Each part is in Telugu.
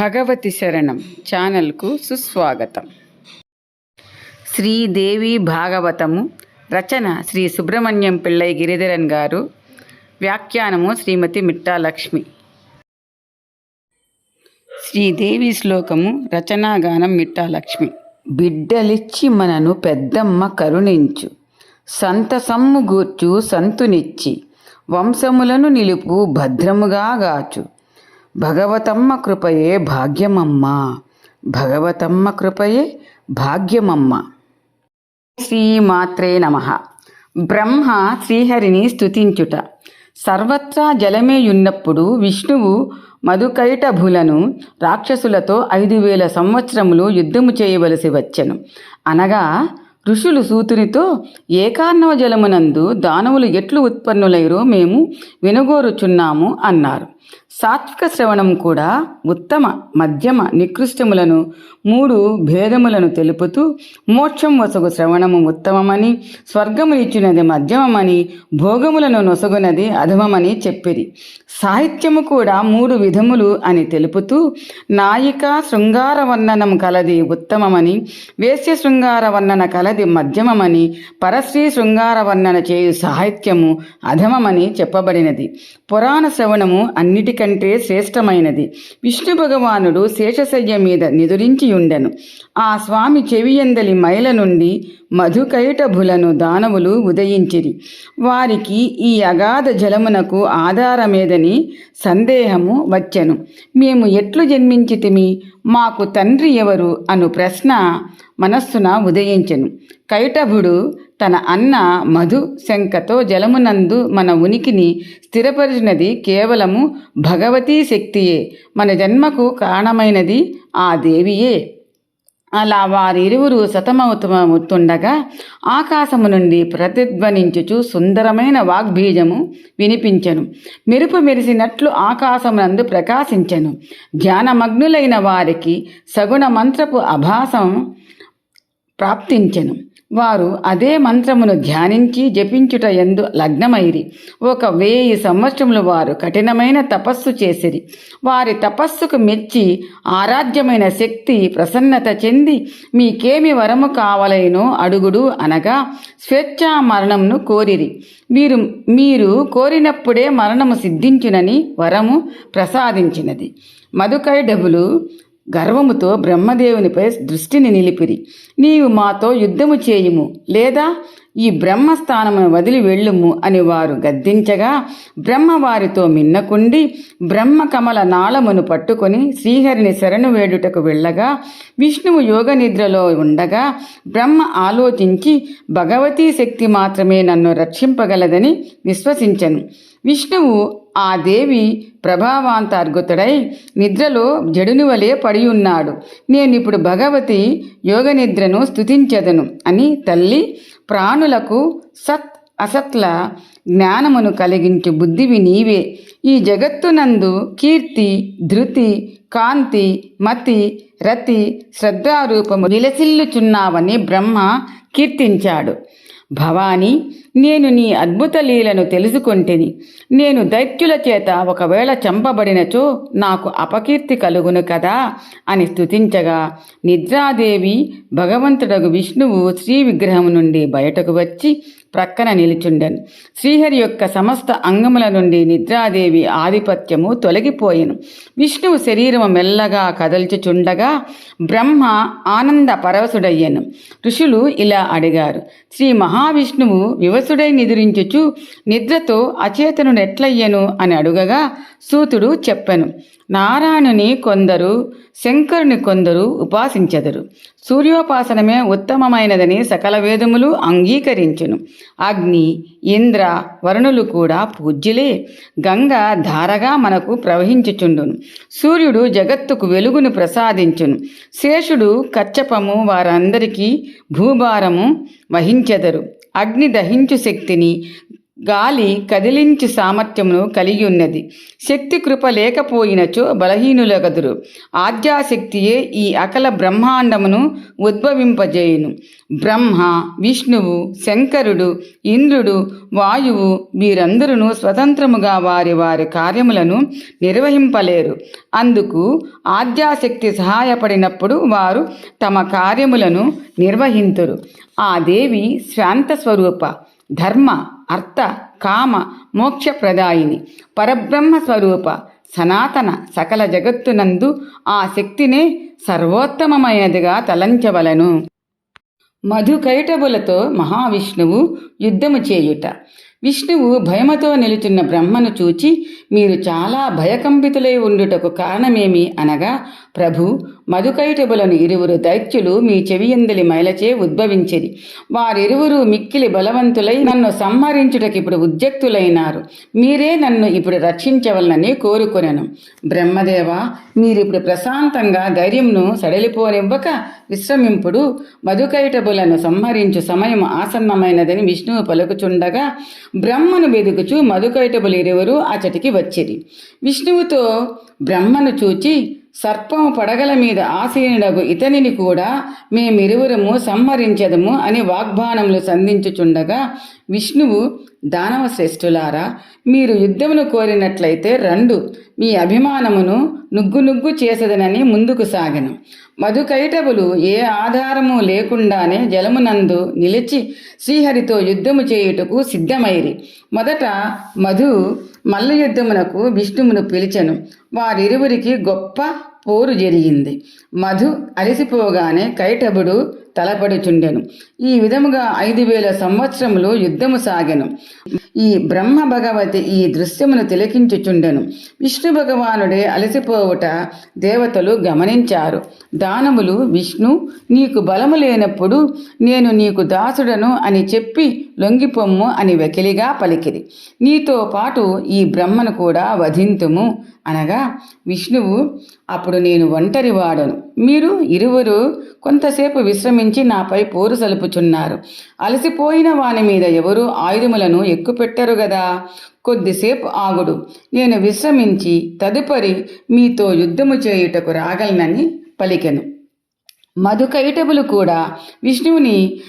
భగవతి శరణం ఛానల్కు సుస్వాగతం. శ్రీదేవి భాగవతము రచన శ్రీ సుబ్రహ్మణ్యం పిళ్ళై గిరిధరన్ గారు. వ్యాఖ్యానము శ్రీమతి మిట్టా లక్ష్మి. శ్రీదేవి శ్లోకము రచనాగానం మిట్టా లక్ష్మి. బిడ్డలిచ్చి మనను పెద్దమ్మ కరుణించు. సంతసమ్ము గూర్చు సంతునిచ్చి. వంశములను నిలుపు భద్రముగా గాచు. భగవతమ్మ కృపయే భాగ్యమమ్మ. భగవతమ్మ కృపయే భాగ్యమమ్మ. శ్రీమాత్రే నమ. బ్రహ్మ శ్రీహరిని స్తుతించుట. సర్వత్రా జలమేయున్నప్పుడు విష్ణువు మధుకైటభులను రాక్షసులతో ఐదు వేల సంవత్సరములు యుద్ధము చేయవలసి వచ్చెను. అనగా ఋషులు సూతునితో ఏకార్ణవ జలమునందు దానవులు ఎట్లు ఉత్పన్నులైరో మేము వినగోరుచున్నాము అన్నారు. సాత్విక శ్రవణం కూడా ఉత్తమ మధ్యమ నికృష్టములను మూడు భేదములను తెలుపుతూ మోక్షం వసగు శ్రవణము ఉత్తమమని స్వర్గమునిచ్చినది మధ్యమమని భోగములను నొసగునది అధమమని చెప్పిరి. సాహిత్యము కూడా మూడు విధములు అని తెలుపుతూ నాయిక శృంగార వర్ణనం కలది ఉత్తమమని వేశ్య శృంగార వర్ణన కలది మధ్యమమని పరశ్రీ శృంగార వర్ణన చేయు సాహిత్యము అధమమని చెప్పబడినది. పురాణ శ్రవణము అన్నిటికంటే శ్రేష్టమైనది. విష్ణు భగవానుడు శేషశయ్య మీద నిదురించి ఉండెను ఆ స్వామి చెవియందలి మైల నుండి మధుకైటభులను దానవులు ఉదయించిరి. వారికి ఈ అగాధ జలమునకు ఆధారమేదని సందేహము వచ్చెను. మేము ఎట్లు జన్మించితిమి? మాకు తండ్రి ఎవరు? అను ప్రశ్న మనస్సున ఉదయించెను. కైటభుడు తన అన్న మధు శంకతో జలమునందు మన ఉనికిని స్థిరపరిచినది కేవలము భగవతీ శక్తియే. మన జన్మకు కారణమైనది ఆ దేవియే. అలా వారిరువురు సతమవుతమవుతుండగా ఆకాశము నుండి ప్రతిధ్వనించుచు సుందరమైన వాగ్బీజము వినిపించెను. మెరుపు మెరిసినట్లు ఆకాశమునందు ప్రకాశించెను. ధ్యానమగ్నులైన వారికి సగుణ మంత్రపు అభాసం ప్రాప్తించెను. వారు అదే మంత్రమును ధ్యానించి జపించుట ఎందు లగ్నమైరి. ఒక వేయి సంవత్సరములు వారు కఠినమైన తపస్సు చేసిరి. వారి తపస్సుకు మెచ్చి ఆరాధ్యమైన శక్తి ప్రసన్నత చెంది మీకేమి వరము కావలైనో అడుగుడు అనగా స్వేచ్ఛా మరణంను కోరిరి. మీరు మీరు కోరినప్పుడే మరణము సిద్ధించునని వరము ప్రసాదించినది. మధుకైడబులు గర్వముతో బ్రహ్మదేవునిపై దృష్టిని నిలిపిరి. నీవు మాతో యుద్ధము చేయుము లేదా ఈ బ్రహ్మస్థానమును వదిలి వెళ్ళుము అని వారు గద్దించగా బ్రహ్మ వారితో మిన్నకుండి బ్రహ్మ కమల నాళమును పట్టుకొని శ్రీహరిని శరణు వేడుటకు వెళ్ళగా విష్ణువు యోగ నిద్రలో ఉండగా బ్రహ్మ ఆలోచించి భగవతీ శక్తి మాత్రమే నన్ను రక్షింపగలదని విశ్వసించను. విష్ణువు ఆ దేవి ప్రభావాంతర్గతుడై నిద్రలో జడుని వలె పడియున్నాడు. నేనిప్పుడు భగవతి యోగ నిద్రను స్తుతించెదను అని తల్లి ప్రాణులకు సత్ అసత్ల జ్ఞానమును కలిగించు బుద్ధివి నీవే. ఈ జగత్తునందు కీర్తి ధృతి కాంతి మతి రతి శ్రద్ధారూపము విలసిల్లుచున్నావని బ్రహ్మ కీర్తించాడు. భవానీ నేను నీ అద్భుత లీలను తెలుసుకొంటిని. నేను దైత్యుల చేత ఒకవేళ చంపబడినచో నాకు అపకీర్తి కలుగును కదా అని స్తుతించగా నిద్రాదేవి భగవంతుడగు విష్ణువు శ్రీ విగ్రహం నుండి బయటకు వచ్చి ప్రక్కన నిలుచుండెను. శ్రీహరి యొక్క సమస్త అంగముల నుండి నిద్రాదేవి ఆధిపత్యము తొలగిపోయెను. విష్ణువు శరీరము మెల్లగా కదల్చుచుండగా బ్రహ్మ ఆనంద పరవశుడయ్యను. ఋషులు ఇలా అడిగారు శ్రీ మహావిష్ణువు వివసుడై నిదురించుచు నిద్రతో అచేతనుడెట్లయ్యను అని అడుగగా సూతుడు చెప్పెను నారాయణుని కొందరు శంకరుని కొందరు ఉపాసించెదరు. సూర్యోపాసనమే ఉత్తమమైనదని సకల వేదములు అంగీకరించును. అగ్ని ఇంద్ర వరుణులు కూడా పూజ్యులే. గంగ ధారగా మనకు ప్రవహించుచుండును. సూర్యుడు జగత్తుకు వెలుగును ప్రసాదించును. శేషుడు కచ్చపము వారందరికీ భూభారము వహించెదరు. అగ్ని దహించు శక్తిని గాలి కదిలించు సామర్థ్యమును కలిగి ఉన్నది. శక్తి కృప లేకపోయినచో బలహీనులగదురు. ఆద్యాశక్తియే ఈ అకల బ్రహ్మాండమును ఉద్భవింపజేయును. బ్రహ్మ విష్ణువు శంకరుడు ఇంద్రుడు వాయువు వీరందరూ స్వతంత్రముగా వారి వారి కార్యములను నిర్వహింపలేరు. అందుకు ఆద్యాశక్తి సహాయపడినప్పుడు వారు తమ కార్యములను నిర్వహింతురు. ఆ దేవి శాంత స్వరూప ధర్మ అర్థ కామ మోక్షప్రదాయిని పరబ్రహ్మ స్వరూప సనాతన సకల జగత్తునందు ఆ శక్తినే సర్వోత్తమమైనదిగా తలంచవలను. మధుకైటబులతో మహావిష్ణువు యుద్ధము చేయుట. విష్ణువు భయమతో నిలుచున్న బ్రహ్మను చూచి మీరు చాలా భయకంపితులై ఉండుటకు కారణమేమి అనగా ప్రభు మధుకైటబులను ఇరువురు దైత్యులు మీ చెవియందలి మైలచే ఉద్భవించిరి. వారిరువురు మిక్కిలి బలవంతులై నన్ను సంహరించుటకి ఇప్పుడు ఉద్యక్తులైనారు. మీరే నన్ను ఇప్పుడు రక్షించవలనని కోరుకునను. బ్రహ్మదేవ మీరిప్పుడు ప్రశాంతంగా ధైర్యంను సడలిపోనివ్వక విశ్రమింపుడు. మధుకైటబులను సంహరించు సమయం ఆసన్నమైనదని విష్ణువు పలుకుచుండగా బ్రహ్మను వెదుకుచు మధుకైటబులు ఇరువురు అచటికి వచ్చిరి విష్ణువుతో బ్రహ్మను చూచి సర్పము పడగల మీద ఆసీనుడగు ఇతనిని కూడా మేమిరువురము సంహరించదము అని వాగ్బాణములు సంధించుచుండగా విష్ణువు దానవ శ్రేష్ఠులారా మీరు యుద్ధమును కోరినట్లయితే రండు మీ అభిమానమును నుగ్గు నుగ్గు చేసదనని ముందుకు సాగను. మధుకైటవులు ఏ ఆధారము లేకుండానే జలమునందు నిలిచి శ్రీహరితో యుద్ధము చేయుటకు సిద్ధమైరి. మొదట మధు మల్ల యుద్ధమునకు విష్ణువును పిలిచెను. వారిరువురికి గొప్ప పోరు జరిగింది. మధు అలసిపోగానే కైటభుడు తలపడుచుండెను. ఈ విధముగా ఐదు వేల సంవత్సరములు యుద్ధము సాగెను. ఈ బ్రహ్మ భగవతి ఈ దృశ్యమును తిలకించుచుండెను. విష్ణు భగవానుడే అలసిపోవుట దేవతలు గమనించారు. దానములు విష్ణు నీకు బలము లేనప్పుడు నేను నీకు దాసుడను అని చెప్పి లొంగిపొమ్ము అని వెకిలిగా పలికిది నీతో పాటు ఈ బ్రహ్మను కూడా వధింతుము అనగా విష్ణువు అప్పుడు నేను ఒంటరి వాడను మీరు ఇరువురు కొంతసేపు విశ్రమించి నాపై పోరు సలుపుచున్నారు అలసిపోయిన వాని మీద ఎవరు ఆయుధములను ఎక్కుపెట్టరు గదా? కొద్దిసేపు ఆగుడు. నేను విశ్రమించి తదుపరి మీతో యుద్ధము చేయుటకు రాగలనని పలికెను. మధుకైటబులు కూడా విష్ణువుని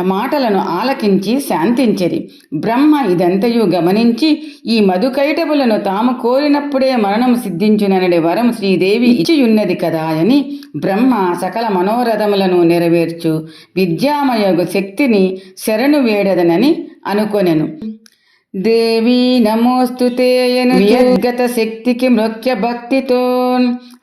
మాటలను ఆలకించి శాంతించిరి. బ్రహ్మ ఇదంతయు గమనించి ఈ మధుకైటబులను తాము కోరినప్పుడే మరణం సిద్ధించుననడి వరం శ్రీదేవి ఇచ్చియున్నది కదా అని బ్రహ్మ సకల మనోరథములను నెరవేర్చు. విద్యామయోగ శక్తిని శరణు వేడదనని అనుకొనెను. దేవి నమోస్తుతేయను యద్గత శక్తికి మృత్య భక్తితో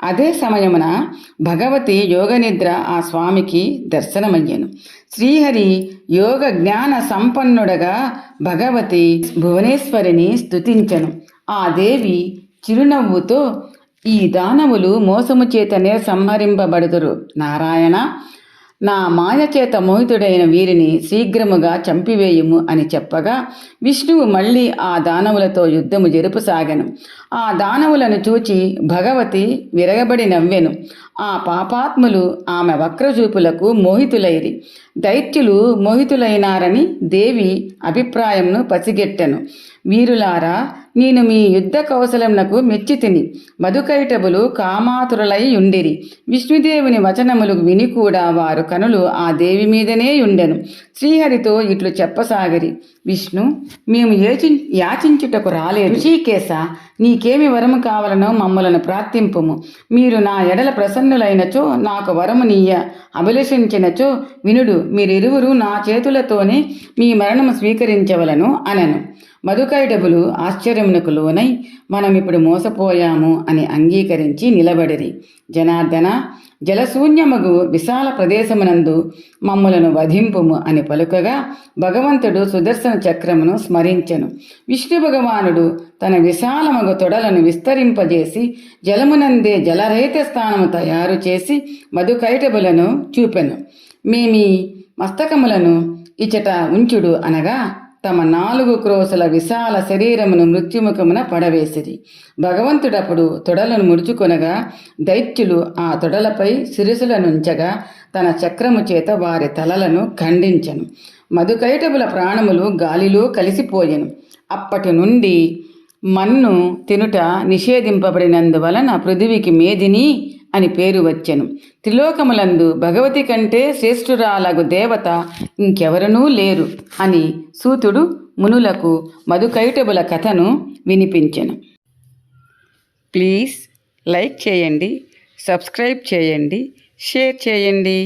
అదే సమయమున భగవతి యోగనిద్ర ఆ స్వామికి దర్శనమయ్యను. శ్రీహరి యోగ జ్ఞాన సంపన్నుడగా భగవతి భువనేశ్వరిని స్తుతించను. ఆ దేవి చిరునవ్వుతో ఈ దానవులు మోసము చేతనే సంహరింపబడుదురు. నారాయణ నా మాయచేత మోహితుడైన వీరిని శీఘ్రముగా చంపివేయుము అని చెప్పగా విష్ణువు మళ్ళీ ఆ దానవులతో యుద్ధము జరుపుసాగెను ఆ దానవులను చూచి భగవతి విరగబడి నవ్వెను. ఆ పాపాత్ములు ఆమె వక్రచూపులకు మోహితులైరి. దైత్యులు మోహితులైనారని దేవి అభిప్రాయంను పసిగెట్టెను. వీరులారా నేను మీ యుద్ధ కౌశలమునకు మెచ్చి తిని మధుకైటబులు కామాతురులై ఉండిరి విష్ణుదేవుని వచనములు విని కూడా వారు కనులు ఆ దేవి మీదనే ఉండెను శ్రీహరితో ఇట్లు చెప్పసాగిరి. విష్ణు మేము యాచించుటకు రాలేదు. ఋషికేశ నీకేమి వరము కావాలనో మమ్మలను ప్రార్థింపుము. మీరు నా ఎడల ప్రసన్నులైనచో నాకు వరము నీయ. అభిలషించినచో వినుడు. మీరిరువురు నా చేతులతోనే మీ మరణము స్వీకరించవలను అనను. మధుకైడబులు ఆశ్చర్యమునకు లోనై మనం ఇప్పుడు మోసపోయాము అని అంగీకరించి నిలబడిరి. జనార్దన జలశూన్యమగు విశాల ప్రదేశమునందు మమ్ములను వధింపుము అని పలుకగా భగవంతుడు సుదర్శన చక్రమును స్మరించెను. విష్ణు భగవానుడు తన విశాలమగు తొడలను విస్తరింపజేసి జలమునందే జలరహిత స్థానము తయారు చేసి మధుకైటబులను చూపెను. మేమీ మస్తకములను ఇచట ఉంచుడు అనగా తమ నాలుగు క్రోసల విశాల శరీరమును మృత్యుముఖమున పడవేసిరి. భగవంతుడప్పుడు తొడలను ముడుచుకొనగా దైత్యులు ఆ తొడలపై శిరసులనుంచగా తన చక్రము చేత వారి తలలను ఖండించను. మధుకైటబుల ప్రాణములు గాలిలో కలిసిపోయెను. అప్పటి నుండి మన్ను తినుట నిషేధింపబడినందువలన పృథివికి మేదిని అని పేరు వచ్చెను. త్రిలోకములందు భగవతి కంటే శ్రేష్ఠురాలగు దేవత ఇంకెవరనూ లేరు అని సూతుడు మునులకు మధుకైటబుల కథను వినిపించెను. ప్లీజ్ లైక్ చేయండి సబ్స్క్రైబ్ చేయండి షేర్ చేయండి.